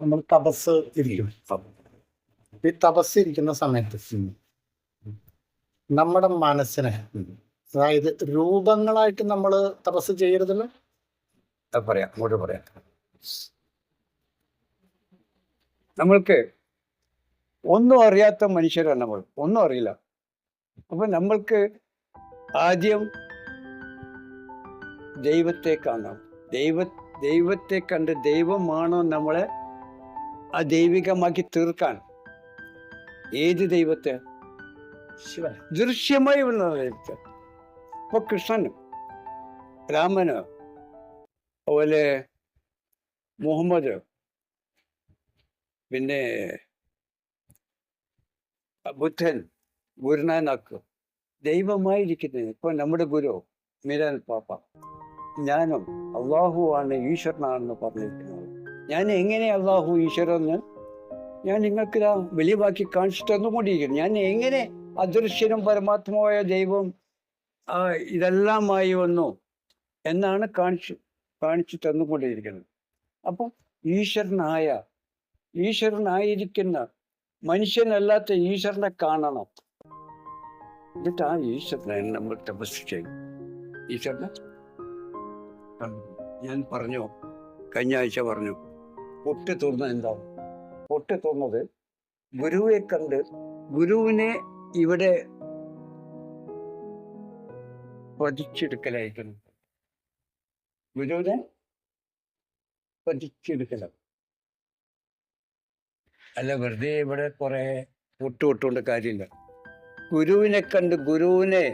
നമ്മൾ തപസ് ഇരിക്കും. ഈ തപസ് ഇരിക്കുന്ന സമയത്ത് നമ്മുടെ മനസ്സിനെ അതായത് രൂപങ്ങളായിട്ട് നമ്മൾ തപസ് ചെയ്യരുതല്ലോ? പറയാം അങ്ങോട്ട് പറയാം. നമ്മൾക്ക് ഒന്നും അറിയാത്ത മനുഷ്യരാണ് നമ്മൾ. ഒന്നും അറിയില്ല. അപ്പൊ നമ്മൾക്ക് ആദ്യം ദൈവത്തെ കാണാം ദൈവ ദൈവത്തെ കണ്ട് ദൈവമാണോ നമ്മളെ ആ ദൈവികമാക്കി തീർക്കാൻ ഏത് ദൈവത്തെ? ശിവൻ. ദൃശ്യമായി ഉള്ള ദൈവത്തെ ഇപ്പൊ കൃഷ്ണന് രാമന് അതുപോലെ മുഹമ്മദ് പിന്നെ ബുദ്ധൻ ഗുരുനാനാക്ക് ദൈവമായിരിക്കുന്നത് ഇപ്പൊ നമ്മുടെ ഗുരു മീരാൻ പാപ്പ. ഞാനും അള്ളാഹു ആണ് ഈശ്വരനാണെന്ന് പറഞ്ഞിരിക്കുന്നത് ഞാൻ എങ്ങനെ അള്ളാഹു ഈശ്വരന്ന് ഞാൻ നിങ്ങൾക്ക് വെളിവാക്കി കാണിച്ചു തന്നുകൊണ്ടിരിക്കുന്നു. ഞാൻ എങ്ങനെ അദൃശ്യനും പരമാത്മാവായ ദൈവം ഇതെല്ലാമായി വന്നു എന്നാണ് കാണിച്ചു കാണിച്ചു തന്നുകൊണ്ടിരിക്കുന്നത്. അപ്പം ഈശ്വരനായ ഈശ്വരനായിരിക്കുന്ന മനുഷ്യനല്ലാത്ത ഈശ്വരനെ കാണണം. എന്നിട്ട് ആ ഈശ്വരനെ നമ്മൾ തപസ് ചെയ്യും. ഈശ്വരനെ ഞാൻ പറഞ്ഞു കഴിഞ്ഞ ആഴ്ച പറഞ്ഞു പൊട്ടി തുറന്നത് എന്താണ് പൊട്ടി തുറന്നത് ഗുരുവെ കണ്ട് ഗുരുവിനെ ഇവിടെ പതിച്ചെടുക്കലായിരിക്കുന്നു ഗുരുവിനെ പതിച്ചെടുക്കലാണ് അല്ല വെറുതെ ഇവിടെ കുറെ പൊട്ടുകൊട്ടുകൊണ്ട് കാര്യമില്ല. ഗുരുവിനെ കണ്ട് ഗുരുവിനെ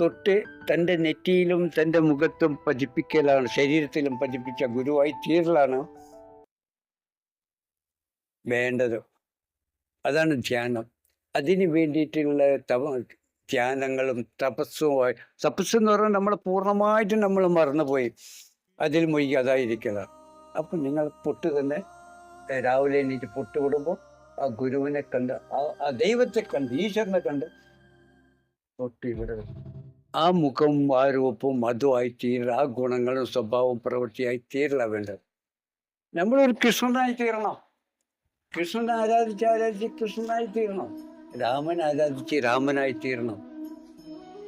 തൊട്ട് തന്റെ നെറ്റിയിലും തന്റെ മുഖത്തും പതിപ്പിക്കലാണ് ശരീരത്തിലും പതിപ്പിച്ച ഗുരുവായി തീരലാണ് വേണ്ടത്. അതാണ് ധ്യാനം. അതിന് വേണ്ടിയിട്ടുള്ള തപ ധ്യാനങ്ങളും തപസ്സുമായി തപസ് എന്ന് പറഞ്ഞാൽ നമ്മൾ പൂർണമായിട്ടും നമ്മൾ മറന്നുപോയി. അതിൽ മുഴുകി അതായിരിക്കുക. അപ്പം നിങ്ങൾ പൊട്ട് തന്നെ രാവിലെ എണീറ്റ് പൊട്ട് വിടുമ്പോൾ ആ ഗുരുവിനെ കണ്ട് ആ ദൈവത്തെ കണ്ട് ഈശ്വരനെ കണ്ട് തൊട്ട് ഇവിടെ ആ മുഖം ആ രൂപവും അതുമായി തീരുക ആ ഗുണങ്ങളും സ്വഭാവവും പ്രവൃത്തിയായി തീരില്ല വേണ്ടത്. നമ്മളൊരു കൃഷ്ണനായി തീരണം. കൃഷ്ണനെ ആരാധിച്ച് ആരാധിച്ച് കൃഷ്ണനായി തീരണം രാമൻ ആരാധിച്ച് രാമനായി തീരണം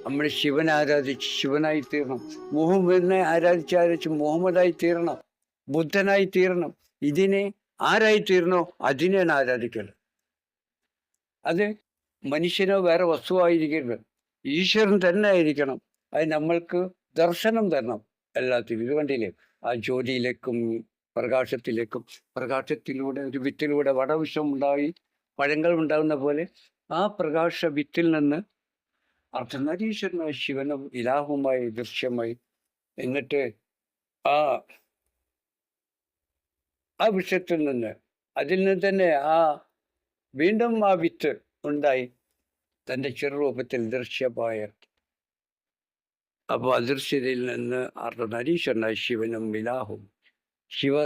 നമ്മൾ ശിവൻ ആരാധിച്ച് ശിവനായി തീരണം മുഹമ്മദിനെ ആരാധിച്ച് ആരാധിച്ച് മുഹമ്മദായി തീരണം ബുദ്ധനായി തീരണം ഇതിനെ ആരായി തീരണോ അതിനെയാണ് ആരാധിക്കേണ്ടത് അത് മനുഷ്യനോ വേറെ വസ്തുവായിരിക്കരുത്. ഈശ്വരൻ തന്നെ ആയിരിക്കണം. അത് നമ്മൾക്ക് ദർശനം തരണം. എല്ലാത്തിനും ഇത് കണ്ടില്ലേ? ആ ജ്യോതിയിലേക്കും പ്രകാശത്തിലേക്കും പ്രകാശത്തിലൂടെ ഒരു വിത്തിലൂടെ വടവിഷം ഉണ്ടായി പഴങ്ങൾ ഉണ്ടാകുന്ന പോലെ ആ പ്രകാശ വിത്തിൽ നിന്ന് അർദ്ധനരീശ്വരനായ ശിവനും ഇലാഹുമായി ദൃശ്യമായി എന്നിട്ട് ആ ആ വിഷയത്തിൽ നിന്ന് അതിൽ നിന്ന് തന്നെ ആ വീണ്ടും ആ വിത്ത് ഉണ്ടായി തന്റെ ചെറുരൂപത്തിൽ ദൃശ്യമായ. അപ്പോൾ അദൃശ്യതയിൽ നിന്ന് അർദ്ധനരീശ്വരനായ ശിവനും വിലാഹും ശിവ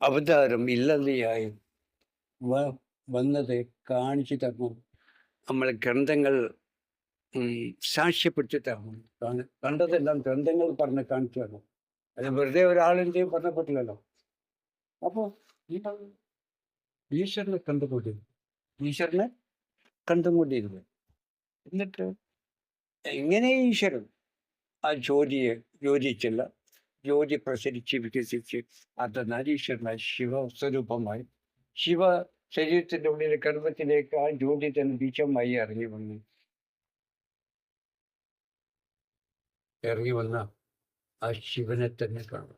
അവതാരം ഇല്ലതയായി വന്നത് കാണിച്ചു തരണം നമ്മളെ ഗ്രന്ഥങ്ങൾ സാക്ഷ്യപ്പെടുത്തി തരണം കാണ- കണ്ടതെല്ലാം ഗ്രന്ഥങ്ങൾ പറഞ്ഞ് കാണിച്ചു തരണം അത് വെറുതെ ഒരാളിന്റെയും പറഞ്ഞപ്പെട്ടില്ലല്ലോ അപ്പോൾ ഈശ്വരനെ കണ്ടുകൊണ്ടിരുന്നു ഈശ്വരനെ കണ്ടുകൊണ്ടിരുന്നു എന്നിട്ട് എങ്ങനെ ഈശ്വരൻ ആ ജോലിയെ യോജിച്ചില്ല ജ്യോതി പ്രസരിച്ച് വികസിച്ച് അർദ്ധനാരീശ്വരനായി ശിവ സ്വരൂപമായി ശിവ ശരീരത്തിന്റെ ഉള്ളിൽ കർമ്മത്തിലേക്ക് ആ ജ്യോതി തന്നെ ബീജമായി ഇറങ്ങി വന്നു ഇറങ്ങി വന്ന ആ ശിവനെ തന്നെ കാണും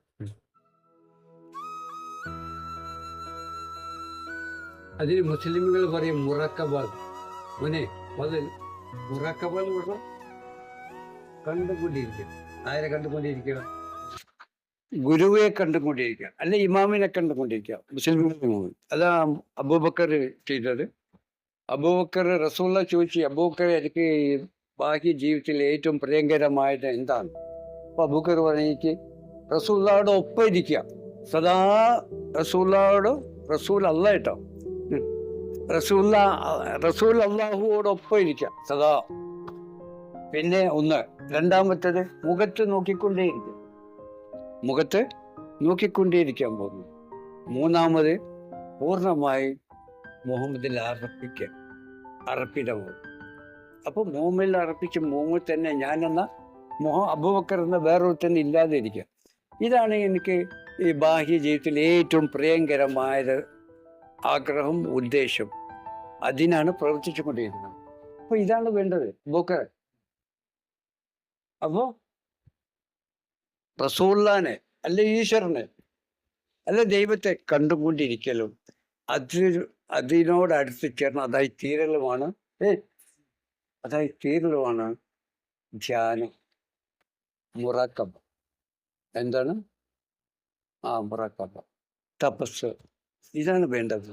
അതിന് മുസ്ലിമുകൾ പറയും മുറക്കബാൽ። മുനെ അത് മുറക്കബാൽ പറഞ്ഞാൽ കണ്ടുകൊണ്ടിരിക്കും. ആരെ കണ്ടുകൊണ്ടിരിക്കണം? ഗുരുവെ കണ്ടുകൊണ്ടിരിക്കുക. അല്ലെ ഇമാമിനെ കണ്ടുകൊണ്ടിരിക്കുക. മുസ്ലിം അതാ അബൂബക്കർ ചെയ്തത്. അബൂബക്കർ റസൂള്ള ചോദിച്ചു അബൂബക്കർ എനിക്ക് ബാക്കി ജീവിതത്തിൽ ഏറ്റവും പ്രിയങ്കരമായത് എന്താണ്? അപ്പൊ അബൂബക്കർ പറഞ്ഞിട്ട് റസൂള്ളയോട് ഒപ്പം ഇരിക്കുക. സദാ റസൂള്ളയോട് റസൂൽ അല്ല കേട്ടോ. റസൂല്ല റസൂൽ അള്ളാഹുവോടൊപ്പം ഇരിക്കുക. സദാ. പിന്നെ ഒന്ന് രണ്ടാമത്തേത് മുഖത്ത് നോക്കിക്കൊണ്ടേയിരിക്കുക മുഖത്ത് നോക്കിക്കൊണ്ടേയിരിക്കാൻ പോകുന്നു. മൂന്നാമത് പൂർണമായി മുഹമ്മദിൽ അർപ്പിക്കുക അർപ്പിതമാവും അപ്പോൾ മുഹമ്മദിൽ അർപ്പിച്ച മുഹമ്മദ് തന്നെ ഞാനെന്ന മുഹ അബൂബക്കർ എന്ന വേറൊരു തന്നെ ഇല്ലാതെ ഇരിക്കുക ഇതാണ് എനിക്ക് ഈ ബാഹ്യ ജീവിതത്തിൽ ഏറ്റവും പ്രിയങ്കരമായത് ആഗ്രഹം ഉദ്ദേശം. അതിനാണ് പ്രവർത്തിച്ചു കൊണ്ടിരിക്കുന്നത് അപ്പോൾ ഇതാണ് വേണ്ടത്. ബുക്കർ അപ്പോൾ റസൂള്ളാനെ അല്ല ഈശ്വരനെ അല്ല ദൈവത്തെ കണ്ടുകൊണ്ടിരിക്കലും അത് അതിനോട് അടുത്ത് ചേർന്ന് അതായി തീരലുമാണ് ഏ? അതായി തീരലുമാണ് ധ്യാനം മുറാക്കബ. എന്താണ്? ആ മുറാക്കബ. തപസ്. ഇതാണ് വേണ്ടത്.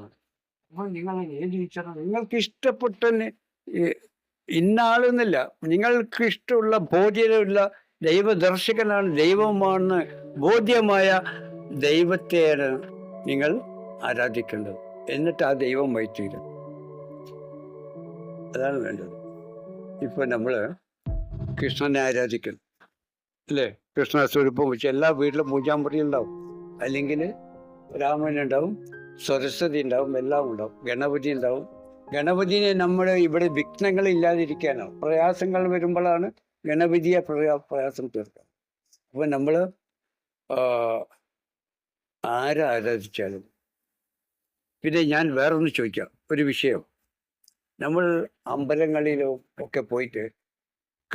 അപ്പോൾ നിങ്ങൾ ഏത് ഈശ്വരൻ? നിങ്ങൾക്ക് ഇഷ്ടപ്പെട്ട ഇന്നാളെന്നില്ല നിങ്ങൾക്ക് ഇഷ്ടമുള്ള ബോധ്യമുള്ള ദൈവദർശകനാണ് ദൈവമാണെന്ന് ബോധ്യമായ ദൈവത്തെയാണ് നിങ്ങൾ ആരാധിക്കേണ്ടത്. എന്നിട്ട് ആ ദൈവം വൈത്തീരും അതാണ് വേണ്ടത്. ഇപ്പൊ നമ്മൾ കൃഷ്ണനെ ആരാധിക്കുന്നു. അല്ലേ? കൃഷ്ണ സ്വരൂപം വെച്ച് എല്ലാ വീട്ടിലും പൂജാമുറി ഉണ്ടാവും. അല്ലെങ്കിൽ രാമൻ ഉണ്ടാവും സരസ്വതി ഉണ്ടാവും എല്ലാം ഉണ്ടാവും. ഗണപതി ഉണ്ടാവും. ഗണപതിനെ നമ്മൾ ഇവിടെ വിഘ്നങ്ങൾ ഇല്ലാതിരിക്കാനാവും പ്രയാസങ്ങൾ വരുമ്പോഴാണ് പ്രയാ പ്രയാസം തീർക്കാം. അപ്പൊ നമ്മൾ ആരെ ആരാധിച്ചാലും പിന്നെ ഞാൻ വേറൊന്ന് ചോദിക്കാം ഒരു വിഷയം. നമ്മൾ അമ്പലങ്ങളിലും ഒക്കെ പോയിട്ട്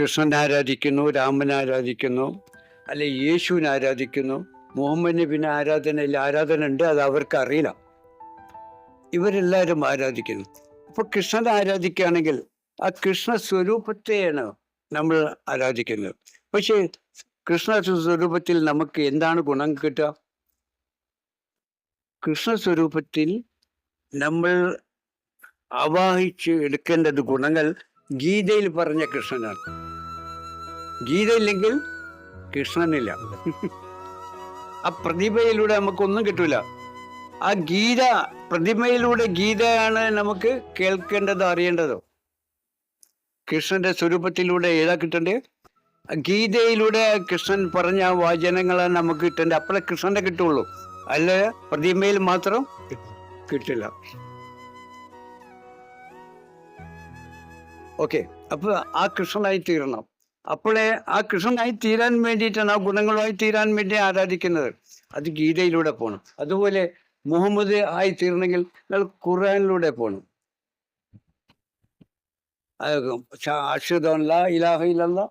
കൃഷ്ണനെ ആരാധിക്കുന്നു രാമനെ ആരാധിക്കുന്നു അല്ലെ യേശുവിനെ ആരാധിക്കുന്നു മുഹമ്മദ് നബിനെ ആരാധനയിൽ ആരാധന ഉണ്ട് അത് അവർക്ക് അറിയില്ല. ഇവരെല്ലാവരും ആരാധിക്കുന്നു. അപ്പൊ കൃഷ്ണനെ ആരാധിക്കുകയാണെങ്കിൽ ആ കൃഷ്ണ സ്വരൂപത്തെയാണ് നമ്മൾ ആരാധിക്കുന്നത് പക്ഷേ കൃഷ്ണ സ്വരൂപത്തിൽ നമുക്ക് എന്താണ് ഗുണം കിട്ടുക? കൃഷ്ണ സ്വരൂപത്തിൽ നമ്മൾ ആവാഹിച്ച് എടുക്കേണ്ടത് ഗുണങ്ങൾ ഗീതയിൽ പറഞ്ഞ കൃഷ്ണനാണ്. ഗീതയില്ലെങ്കിൽ കൃഷ്ണനില്ല. ആ പ്രതിഭയിലൂടെ നമുക്കൊന്നും കിട്ടൂല. ആ ഗീത പ്രതിമയിലൂടെ ഗീതയാണ് നമുക്ക് കേൾക്കേണ്ടതോ അറിയേണ്ടതോ. കൃഷ്ണന്റെ സ്വരൂപത്തിലൂടെ ഏതാ കിട്ടണ്ടേ? ഗീതയിലൂടെ കൃഷ്ണൻ പറഞ്ഞ ആ നമുക്ക് കിട്ടേണ്ടത് അപ്പോഴേ കൃഷ്ണന്റെ കിട്ടുള്ളൂ. അല്ല? പ്രതിമയിൽ മാത്രം കിട്ടില്ല. ഓക്കെ അപ്പൊ ആ കൃഷ്ണനായി തീരണം. അപ്പോഴേ ആ കൃഷ്ണനായി തീരാൻ വേണ്ടിയിട്ടാണ് ആ ഗുണങ്ങളുമായി തീരാൻ വേണ്ടി ആരാധിക്കുന്നത്? അത് ഗീതയിലൂടെ പോകണം അതുപോലെ മുഹമ്മദ് ആയി തീരണമെങ്കിൽ നിങ്ങൾ ഖുർആനിലൂടെ പോകണം അഷദ് ലാ ഇലാഹ ഇല്ലല്ലാ.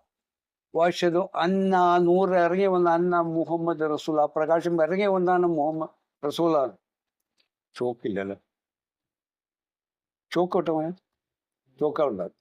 വാഷദു അന്ന നൂറ് ഇറങ്ങി വന്ന അന്ന മുഹമ്മദ് റസൂൽ. ആ പ്രകാശം ഇറങ്ങി വന്നാണ് മുഹമ്മദ് റസൂലാണ്. ചോക്കില്ലല്ലോ? ചോക്കോട്ടെ മോനെ? ചോക്ക ഉണ്ടാകും